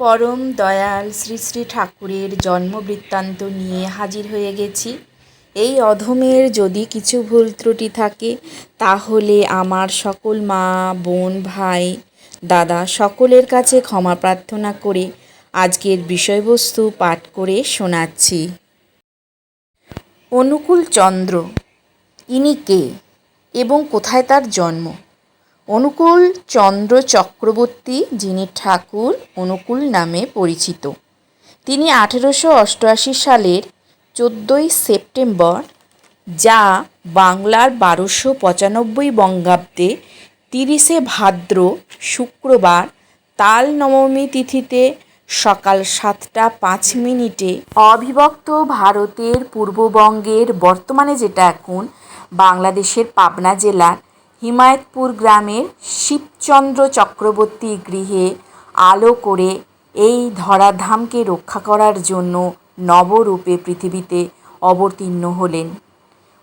পরম দয়াল শ্রী শ্রী ঠাকুরের জন্ম বৃত্তান্ত নিয়ে হাজির হয়ে গেছি। এই অধমের যদি কিছু ভুল ত্রুটি থাকে, তাহলে আমার সকল মা, বোন, ভাই, দাদা সকলের কাছে ক্ষমা প্রার্থনা করে আজকের বিষয়বস্তু পাঠ করে শোনাচ্ছি। অনুকূল চন্দ্র, ইনি কে এবং কোথায় তার জন্ম? অনুকূল চন্দ্র চক্রবর্তী, যিনি ঠাকুর, অনুকূল নামে পরিচিত। তিনি আঠেরোশো অষ্টআশি সালের চোদ্দোই সেপ্টেম্বর, যা বাংলার বারোশো পঁচানব্বই বঙ্গাব্দে তিরিশে ভাদ্র শুক্রবার তাল নবমী তিথিতে সকাল সাতটা পাঁচ মিনিটে অবিভক্ত ভারতের পূর্ববঙ্গের বর্তমানে যেটা এখন বাংলাদেশের পাবনা জেলার হিমায়তপুর গ্রামের শিবচন্দ্র চক্রবর্তী গৃহে আলো করে এই ধরাধামকে রক্ষা করার জন্য নবরূপে পৃথিবীতে অবতীর্ণ হলেন।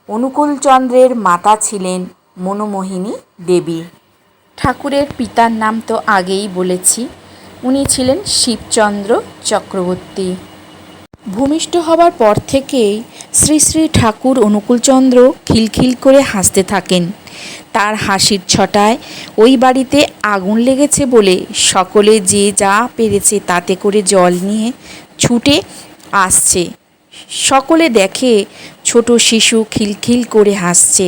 অনুকূলচন্দ্রের মাতা ছিলেন মনোমোহিনী দেবী। ঠাকুরের পিতার নাম তো আগেই বলেছি, উনি ছিলেন শিবচন্দ্র চক্রবর্তী। ভূমিষ্ঠ হবার পর থেকেই শ্রী শ্রী ঠাকুর অনুকূলচন্দ্র খিলখিল করে হাসতে থাকেন। তার হাসির ছটায় ওই বাড়িতে আগুন লেগেছে বলে সকলে যে যা পেরেছে তাতে করে জল নিয়ে ছুটে আসছে। সকলে দেখে ছোট শিশু খিলখিল করে হাসছে।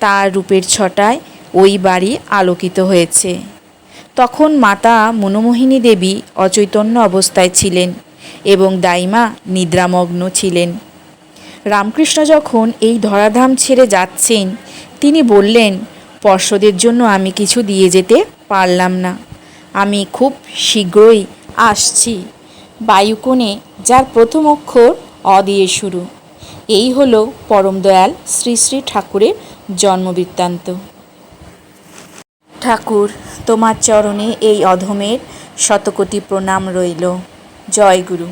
তার রূপের ছটায় ওই বাড়ি আলোকিত হয়েছে। তখন মাতা মনোমোহিনী দেবী অচৈতন্য অবস্থায় ছিলেন। এবং দাইমা নিদ্রামগ্ন ছিলেন। রামকৃষ্ণ যখন এই ধরাধাম ছেড়ে যাচ্ছেন, তিনি বললেন পর্ষদের জন্য আমি কিছু দিয়ে যেতে পারলাম না। আমি খুব শীঘ্রই আসছি। বায়ুকোণে যার প্রথম অক্ষর অ দিয়ে শুরু। এই হলো পরম দয়াল শ্রী শ্রী ঠাকুরের জন্মবৃত্তান্ত। ঠাকুর, তোমার চরণে এই অধমের শতকোটি প্রণাম রইল। জয় গুরু।